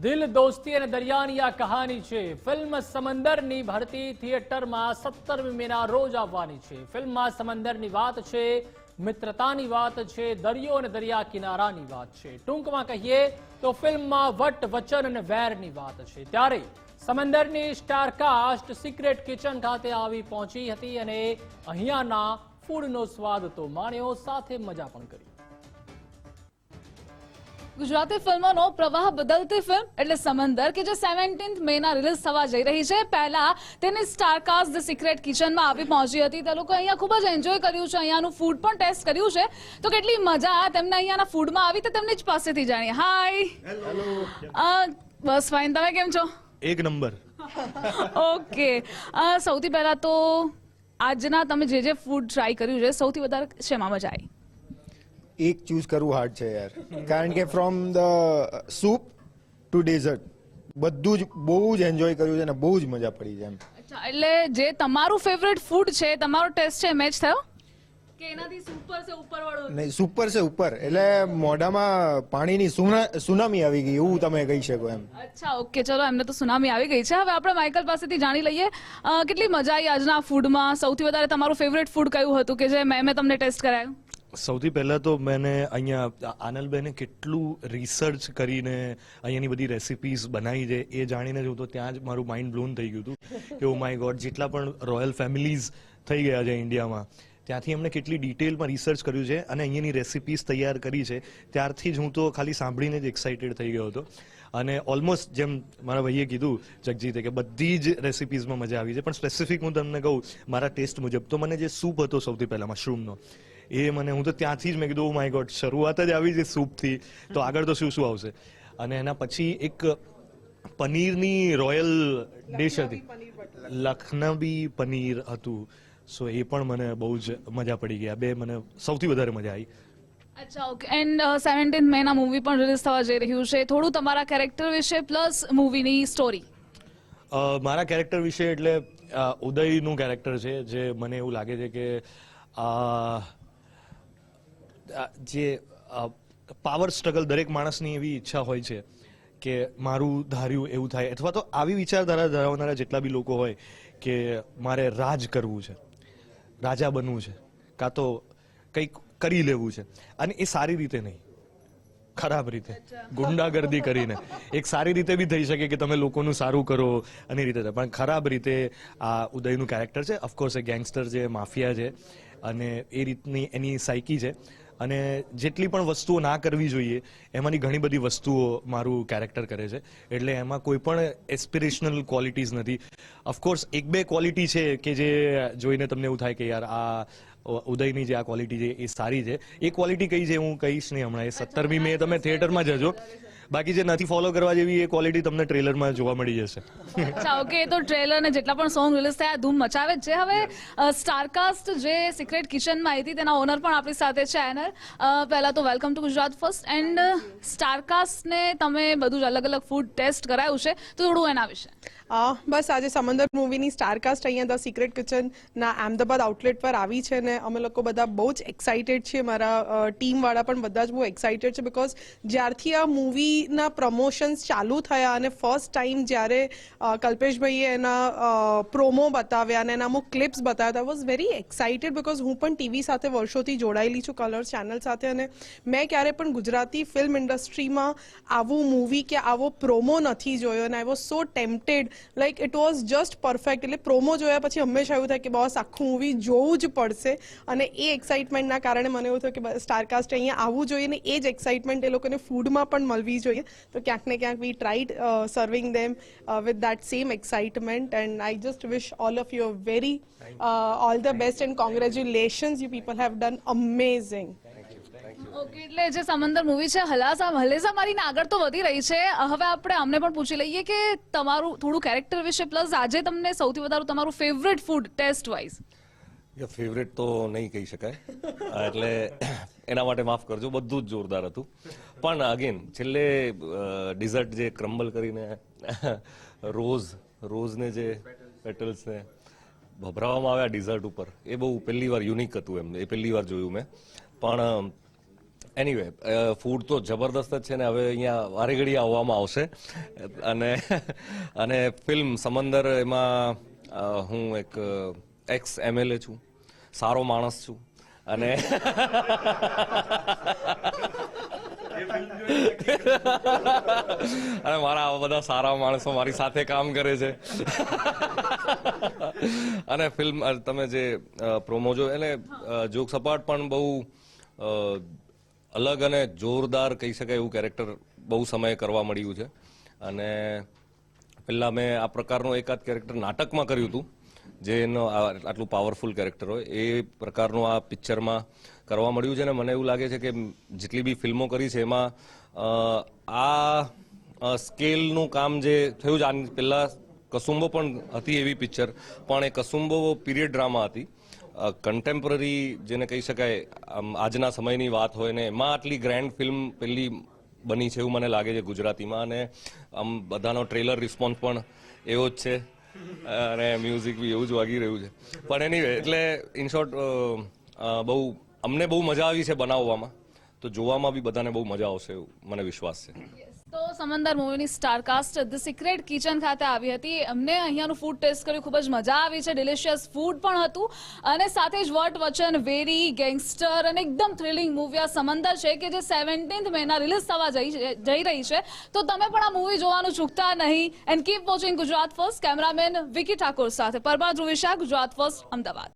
દિલ દોસ્તી અને દરિયાની આ કહાની છે. ફિલ્મ સમંદરની ભરતી થિયેટરમાં સત્તરમી મેના રોજ આવવાની છે. ફિલ્મમાં સમંદરની વાત છે, મિત્રતાની વાત છે, દરિયો અને દરિયા કિનારાની વાત છે. ટૂંકમાં કહીએ તો ફિલ્મમાં વટ, વચન અને વેરની વાત છે. ત્યારે સમંદરની સ્ટારકાસ્ટ સિક્રેટ કિચન ખાતે આવી પહોંચી હતી અને અહીંયાના ફૂડનો સ્વાદ તો માણ્યો, સાથે મજા પણ કરી. ગુજરાતી ફિલ્મોનો પ્રવાહ બદલતી ફિલ્મ એટલે સમંદર કે જે સેવન્ટીન્થ મેના રિલીઝ થવા જઈ રહી છે. પહેલા તેની સ્ટારકાસ્ટ ધ સિક્રેટ કિચનમાં આવી પહોંચી હતી. તે લોકો અહીંયા ખૂબ જ એન્જોય કર્યું છે. અહીંયાનું ફૂડ પણ ટેસ્ટ કર્યું છે. તો કેટલી મજા તેમને અહીંયાના ફૂડમાં આવી તો તેમની જ પાસેથી જાણીએ. હાય બસ ફાઇન તમે કેમ છો? એક નંબર. ઓકે સૌથી પહેલા તો આજના તમે જે જે ફૂડ ટ્રાય કર્યું છે સૌથી વધારે શેમાં મજા આવી? એક ચૂઝ કરવું હાર્ડ છે યાર. કારણ કે from the soup to dessert બધું જ બહુ જ એન્જોય કર્યું છે અને બહુ જ મજા પડી છે એમ. અચ્છા એટલે જે તમારું ફેવરેટ ફૂડ છે તમારો ટેસ્ટ છે મેચ થયો? કે એનાથી સુપર છે ઉપર વાળો નહીં સુપર છે ઉપર. એટલે મોઢામાં પાણીની સુના સુનામી આવી ગઈ એવું તમે કહી શકો એમ. અચ્છા ઓકે ચલો એમને તો સુનામી આવી ગઈ છે. હવે આપણે માઇકલ પાસેથી જાણી લઈએ કેટલી મજા આવી આજના ફૂડમાં સૌથી વધારે તમારું ફેવરેટ ફૂડ કયું હતું કે જે મેં મેં તમને ટેસ્ટ કરાયું? સૌથી પહેલાં તો મેને અહીંયા આનલબેને કેટલું રિસર્ચ કરીને અહીંયાની બધી રેસિપીઝ બનાવી છે, એ જાણીને જો તો ત્યાં જ મારું માઇન્ડ બ્લોન થઈ ગયું હતું કે ઓ માય ગોડ જેટલા પણ રોયલ ફેમિલીઝ થઈ ગયા છે ઇન્ડિયામાં, ત્યાંથી એમણે કેટલી ડિટેલમાં રિસર્ચ કર્યું છે અને અહીંયાની રેસિપીઝ તૈયાર કરી છે. ત્યારથી જ હું તો ખાલી સાંભળીને જ એક્સાઇટેડ થઈ ગયો હતો. અને ઓલમોસ્ટ જેમ મારા ભાઈએ કીધું જગજીતે કે બધી જ રેસિપીઝમાં મજા આવી છે. પણ સ્પેસિફિક હું તમને કહું, મારા ટેસ્ટ મુજબ તો મને જે સૂપ હતો સૌથી પહેલાં મશરૂમનો એ મને હું તો ત્યાંથી જ મેં કીધું માય ગોડ શરૂઆત જ આવી છે સૂપથી. તો આગળ તો શું શું આવશે? અને એના પછી એક પનીરની રોયલ ડિશ હતી. લખનવી પનીર હતું. સો એ પણ મને બહુ જ મજા પડી ગયા બે મને સૌથી વધારે મજા આવી. અચ્છા ઓકે એન્ડ સેવન્ટીન મેના મૂવી પણ રિલીઝ થવા જઈ રહ્યું છે. થોડું તમારા કેરેક્ટર વિશે પ્લસ મૂવીની સ્ટોરી મારા કેરેક્ટર વિશે એટલે ઉદયનું કેરેક્ટર છે જે મને એવું લાગે છે કે જે પાવર સ્ટ્રગલ દરેક માણસની એવી ઈચ્છા હોય છે કે મારું ધાર્યું એવું થાય. અથવા તો આવી વિચારધારા ધરાવનારા જેટલા બી લોકો હોય કે મારે રાજ કરવું છે રાજા બનવું છે કાં તો કંઈક કરી લેવું છે. અને એ સારી રીતે નહીં. ખરાબ રીતે. ગુંડાગર્દી કરીને. એક સારી રીતે બી થઈ શકે કે તમે લોકોનું સારું કરો અને રીતે. પણ ખરાબ રીતે આ ઉદયનું કેરેક્ટર છે. ઓફકોર્સ એ ગેંગસ્ટર છે માફિયા છે અને એ રીતની એની સાયકી છે. અને જેટલી પણ વસ્તુઓ ના કરવી જોઈએ એમાંની ઘણી બધી વસ્તુઓ મારું કેરેક્ટર કરે છે. એટલે એમાં કોઈ પણ એસ્પિરેશનલ ક્વોલિટીઝ નથી. ઓફકોર્સ એક બે ક્વોલિટી છે કે જે જોઈને તમને એવું થાય કે યાર આ ઉદયની જે આ ક્વોલિટી છે એ સારી છે. એ ક્વોલિટી કઈ છે હું કહીશ નહીં હમણાં. એ સત્તરમી મે તમે થિયેટરમાં જજો. બાકી જે નથી ફોલો કરવા જેવી એ ક્વોલિટી તમને ટ્રેલરમાં જોવા મળી જશે. અચ્છા ઓકે તો ટ્રેલર ને જેટલા પણ સોંગ રિલીઝ થયા ધૂમ મચાવે છે. હવે સ્ટારકાસ્ટ જે સિક્રેટ કિચનમાં આવી હતી તેના ઓનર પણ આપણી સાથે છે એનર પહેલા તો welcome to Gujarat first and સ્ટારકાસ્ટને તમે બધું જ અલગ અલગ ફૂડ ટેસ્ટ કરાયું છે. તો થોડું એના વિશે. બસ આજે સમંદર મૂવીની સ્ટારકાસ્ટ અહીંયા ધ સિક્રેટ કિચનના અહેમદાબાદ આઉટલેટ પર આવી છે ને અમે લોકો બધા બહુ જ એક્સાઇટેડ છીએ. મારા ટીમવાળા પણ બધા જ બહુ એક્સાઇટેડ છે બિકોઝ જ્યારથી આ મૂવીના પ્રમોશન્સ ચાલુ થયા અને ફર્સ્ટ ટાઈમ જ્યારે કલ્પેશભાઈએ એના પ્રોમો બતાવ્યા અને એના અમુક ક્લિપ્સ બતાવ્યા I was very excited because હું પણ ટીવી સાથે વર્ષોથી જોડાયેલી છું કલર્સ ચેનલ સાથે અને મેં ક્યારે પણ ગુજરાતી ફિલ્મ ઇન્ડસ્ટ્રીમાં આવું મૂવી કે આવો પ્રોમો નથી જોયો અને I was so tempted like it was just perfect એટલે પ્રોમો જોયા પછી હંમેશા એવું થાય કે બસ આખું મૂવી જોવું જ પડશે અને એ એક્સાઇટમેન્ટના કારણે મને એવું થયું કે સ્ટારકાસ્ટ અહીંયા આવવું જોઈએ ને એ જ એક્સાઇટમેન્ટ એ લોકોને ફૂડમાં પણ મળવી જોઈએ તો ક્યાંક ને ક્યાંક we tried serving them with that same excitement and I just wish all of you very all the best and congratulations you people have done amazing okay એટલે જે સમંદર મૂવી છે હલાસા હલેસા મારીને આગળ તો વધી રહી છે. હવે આપણે અમને પણ પૂછી લઈએ કે તમારું થોડું કેરેક્ટર વિશે પ્લસ આજે તમને સૌથી વધારે તમારું favourite food taste wise favourite તો નહીં કહી શકાય. એટલે એના માટે માફ કરજો, બધું જ જોરદાર હતું. પણ અગેન છેલ્લે ડિઝર્ટ જે ક્રમ્બલ કરીને, રોઝ, રોઝને જે પેટલ્સને ભભરાવવામાં આવ્યા ડિઝર્ટ ઉપર, એ બહુ પહેલી વાર યુનિક હતું એમ, એ પહેલી વાર જોયું મેં. પણ એનીવે ફૂડ તો જબરદસ્ત જ છે ને હવે અહીંયા વારે આવવામાં આવશે. અને અને ફિલ્મ સમંદર એમાં હું એક એક્સ એમએલએ છું. સારો માણસ છું. અને અને મારા આવા બધા સારા માણસો મારી સાથે કામ કરે છે. અને ફિલ્મ તમે જે પ્રોમો જો એટલે જોક સપાટ પણ બહુ અલગ અને જોરદાર કહી શકાય એવું કેરેક્ટર બહુ સમયે કરવા મળ્યું છે. અને પહેલાં મેં આ પ્રકારનું એકાદ કેરેક્ટર નાટકમાં કર્યું હતું. જે એનો આટલું પાવરફુલ કેરેક્ટર હોય, એ પ્રકારનું આ પિક્ચરમાં કરવા મળ્યું છે અને મને એવું લાગે છે કે જેટલી બી ફિલ્મો કરી છે એમાં આ સ્કેલનું કામ જે થયું છે, આની પહેલાં કસુંબો પણ હતી એવી પિક્ચર પણ એ કસુંબો પીરિયડ ડ્રામા હતી. કન્ટેમ્પરરી જેને કહી શકાય આજના સમયની વાત હોય ને, એમાં આટલી ગ્રેન્ડ ફિલ્મ પહેલી બની છે એવું મને લાગે છે ગુજરાતીમાં, અને આમ બધાનો ટ્રેલર રિસ્પોન્સ પણ એવો જ છે. અને મ્યુઝિક બી એવું જ વાગી રહ્યું છે. પણ એની એટલે ઇન શોર્ટ બહુ, અમને બહુ મજા આવી છે બનાવવામાં. તો જોવામાં બી બધાને બહુ મજા આવશે એવું મને વિશ્વાસ છે. તો Samandar મૂવીની star cast the secret kitchen ખાતે આવી હતી. અમને અહીંયાનું ફૂડ ટેસ્ટ કર્યું, ખૂબ જ મજા આવી છે ડિલિશિયસ ફૂડ પણ હતું. અને સાથે જ વટ વચન, વેરી ગેંગસ્ટર અને એકદમ થ્રિલિંગ મૂવી આ સમંદર છે કે જે સેવન્ટીન્થ મહિના રિલીઝ થવા જઈ જઈ રહી છે. તો તમે પણ આ મૂવી જોવાનું ચૂકતા નહીં and keep watching Gujarat first cameraman Vicky Thakor સાથે. પરબા ધ્રુવિશા ગુજરાત ફર્સ્ટ અમદાવાદ.